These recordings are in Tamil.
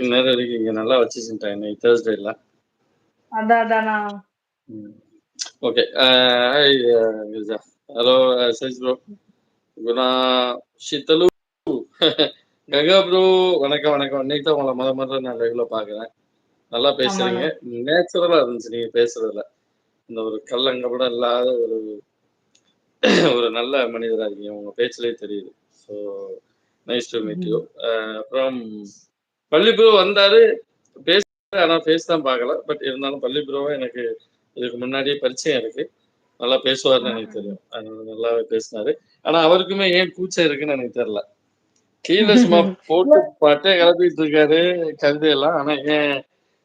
இந்நேரம் வரைக்கும் இங்க நல்லா வச்சு செஞ்சுட்டேன் இன்னைக்கு தேர்ஸ்டேல அதான் அதானா ஓகே ஹாய் கிரிஜா. ஹலோ சைஸ் ப்ரோ குணா ஷித்தலு கங்கா ப்ரோ வணக்கம் வணக்கம். இன்னைக்கு தான் உங்களை முத முதல்ல நான் ரெகுலர் பார்க்குறேன் நல்லா பேசுறீங்க. நேச்சுரலா இருந்துச்சு நீங்க பேசுறதுல. இந்த ஒரு கல்லங்க கூட இல்லாத ஒரு ஒரு நல்ல மனிதரா இருக்கீங்க. உங்க பேச்சிலே தெரியுது. So nice to meet you அப்புறம் பள்ளி ப்ரோ வந்தாரு. பேசுறாரு ஆனா ஃபேஸ் தான் பார்க்கல. பட் இருந்தாலும் பள்ளி ப்ரோவை எனக்கு இதுக்கு முன்னாடியே பரிச்சயம் இருக்கு. நல்லா பேசுவார்னு எனக்கு தெரியும். அதனால நல்லாவே பேசினாரு. ஆனா அவருக்குமே ஏன் கூச்சம் இருக்குன்னு எனக்கு தெரியல. கீழே சும்மா போட்டு பட்டே கிளப்பிட்டு இருக்காரு கவிதையெல்லாம் ஆனா ஏன்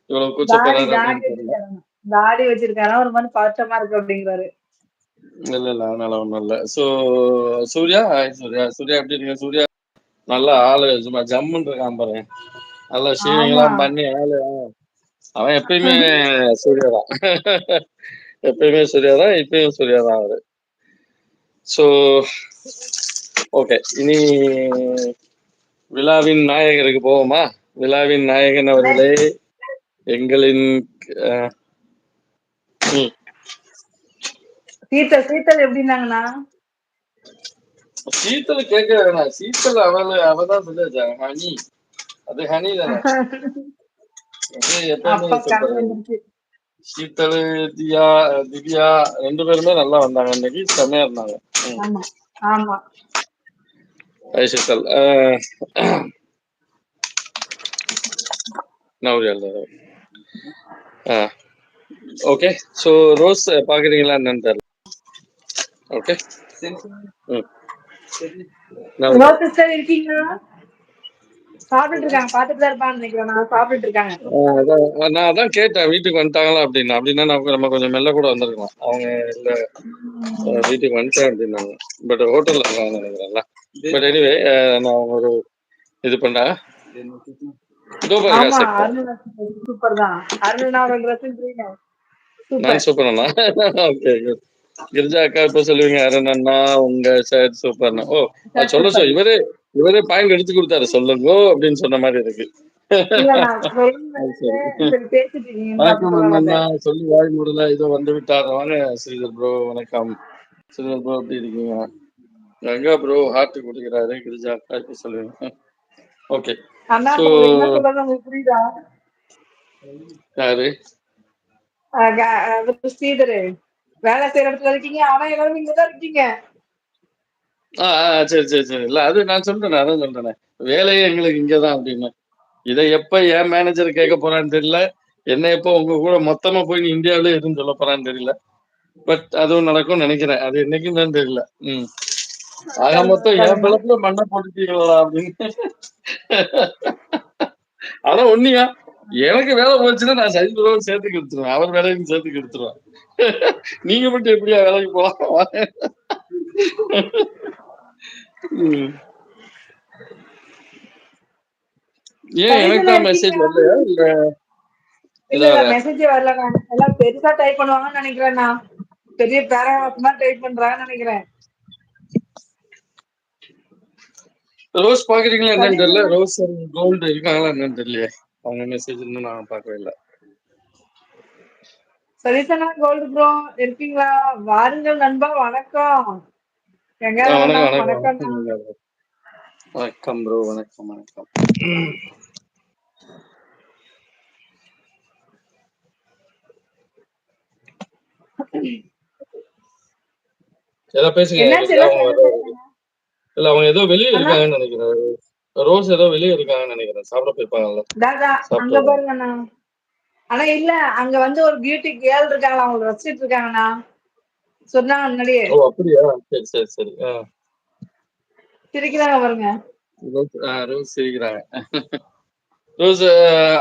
இவ்வளவு கூச்சப்படுறாரு தாடி வச்சிருக்காரு. ஒரு மாதிரி பதட்டமா இருக்கு அப்படிங்கிறாரு. இல்ல இல்ல அதனால ஒண்ணும் இல்ல. சோ சூர்யா சூர்யா. சூர்யா எப்படி இருக்கீங்க? சூர்யா நல்ல ஆளு. சும்மா ஜம்முன்னு இருக்கான் பாருங்க நல்லா ஷேவிங் எல்லாம் பண்ணி ஆளு அவன் எப்பயுமே சூர்யா தான். எப்பயுமே சூர்யா தான் இப்பயும் சூர்யா தான் அவரு. So okay. இனி விழாவின் நாயகருக்கு போவோமா? விழாவின் நாயகன் அவர்களே எங்களின் சீத்தல் சீத்தல் எப்படின்னாங்கண்ணா? சீத்தல் கேட்க வேணாம். சீத்தல் அவள அவதான் சொல்லியாச்சா ஹனி. அது ஹனி சீத்தல் தியா திவ்யா ரெண்டு பேருமே நல்லா வந்தாங்க இன்னைக்கு செம்மையா இருந்தாங்க சீத்தல் ஓகே ஸோ ரோஸ் பாக்குறீங்களா என்னன்னு தெரியல ஓகே ம் இருக்கீங்களா சாப்பிட்டுட்டு இருக்காங்க பாத்துட்டு தான் இருப்பான்னு நினைக்கிறேன். நான் சாப்பிட்டுட்டு இருக்காங்க ஆஹ் அதான் நான் அதான் கேட்டேன் வீட்டுக்கு வந்துட்டாங்களா அப்படின்னா. அப்படின்னா நம்ம கொஞ்சம் மெல்ல கூட வந்திருக்கலாம். அவங்க இல்ல வீட்டுக்கு வந்துட்டேன் அப்படின்னாங்க. பட் ஹோட்டல்ல இருக்காங்க நினைக்கிறேன்ல. பட் எனிவே நான் ஒரு இது அருண் சூப்பர் தான். நான் கிரிஜா அக்கா இப்ப சொல்லுவீங்க அருணண்ணா உங்க சூப்பர்ண்ணா ஓ சொல்ல இவரே இவரே பாயிண்ட் எடுத்து கொடுத்தாரு சொல்லுங்க அப்படின்னு சொன்ன மாதிரி இருக்கு. சொல்லுங்க வணக்கம் சொல்ல வாய் மூடல இதோ வந்து விட்டார். வாங்க ஸ்ரீதர் ப்ரோ வணக்கம். ஸ்ரீதர் ப்ரோ எப்படி இருக்கீங்க? கங்கா ப்ரோ ஹார்ட் கொடுக்குறாரு. கிரிஜா அக்கா இப்ப சொல்லுவீங்க ஓகே யாரு? ஸ்ரீதரு. வேலை செய்யற இடத்துல இருக்கீங்க. ஆனா எல்லாரும் இங்கதான் இருக்கீங்க. ஆஹ் சரி சரி சரி. இல்ல அது நான் சொல்றேன் அதான் சொல்றேன். வேலையே எங்களுக்கு இங்கதான் அப்படின்னு. இதை எப்ப என் மேனேஜர் கேட்க போறான்னு தெரியல. என்ன எப்ப உங்க கூட மொத்தமா போய் நீ இந்தியாவிலே இருந்து சொல்ல போறான்னு தெரியல. பட் அதுவும் நடக்கும்னு நினைக்கிறேன். அது என்னைக்கும் தான் தெரியல. உம் ஆக மொத்தம் என் பிளப்புல மண்ணை போட்டுட்டீங்களா அப்படின்னு. ஆனா ஒண்ணியா எனக்கு வேலை போச்சுன்னா நான் சைதுரோவும் சேர்த்து கொடுத்துருவேன். அவர் வேலையும் சேர்த்து கொடுத்துருவேன் நீங்க மட்டும் எப்படியா வேலைக்கு போலாம்? ஏன் எனக்கு தான் மெசேஜ் வரலையா? இல்ல இல்ல இல்ல இதாவதா? மெசேஜ் வரல எல்லாம் பெருசா டைப் பண்ணுவாங்கன்னு நினைக்கிறேன் நான். பெரிய பேராகிராஃப் டைப் பண்றாங்கன்னு நினைக்கிறேன். ரோஸ் பாக்குறீங்களா என்னன்னு தெரியல. ரோஸ் கோல்டு இருக்காங்களா என்னன்னு அவங்க மெசேஜ் இன்னும் நான் பார்க்கவே இல்லை சரிசனா கோல்டு ப்ரோ இருக்கீங்களா? வாருங்கள் நண்பா வணக்கம். வணக்கம் ப்ரோ வணக்கம். வணக்கம். ஏதோ பேசுங்க இல்ல அவங்க ஏதோ வெளியே? இருக்காங்கன்னு நினைக்கிறேன். ரோஸ் ஏதோ வெளியே இருக்காங்கன்னு நினைக்கிறேன். சாப்பிட போயிருப்பாங்கல்ல. தாதா அங்க சாப்பிட்டு பாருங்கண்ணா. ஆனா இல்ல அங்க வந்து ஒரு பியூட்டி கேர்ள் இருக்காங்களா? அவங்க ரசிச்சிட்டு இருக்காங்கண்ணா. சொன்னாங்க முன்னாடியே. ஓ அப்படியா? சரி சரி சரி. சிரிக்கிறாங்க பாருங்க. ரோஸ் சிரிக்கிறாங்க. ரோஸ்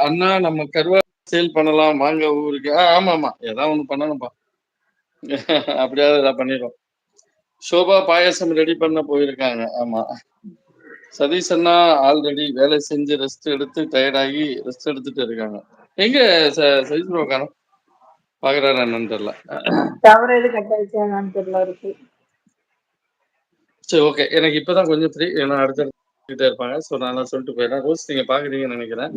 அண்ணா நம்ம கருவா சேல் பண்ணலாம். வாங்க ஊருக்கு. ஆமா ஆமா. ஏதாவது ஒண்ணு பண்ணணும்ப்பா. அப்படியாவது ஏதாவது பண்ணிடுவோம் சோபா பாயாசம் ரெடி பண்ண போயிருக்காங்க. ஆமா. சதீஷ் அண்ணா ஆல்ரெடி வேலை செஞ்சு ரெஸ்ட் எடுத்து டயர்டாகி ரெஸ்ட் எடுத்துட்டு இருக்காங்க. எங்க சதீஷ் ப்ரோ காணும் பாக்குறாரு என்னன்னு தெரியல. தவறு எது கட் தெரியல இருக்கு சரி ஓகே எனக்கு இப்பதான் கொஞ்சம் ஃப்ரீ ஏன்னா அடுத்த இருப்பாங்க. ஸோ நான் சொல்லிட்டு போயிடுறேன். ரோஸ் நீங்க பாக்குறீங்கன்னு நினைக்கிறேன்.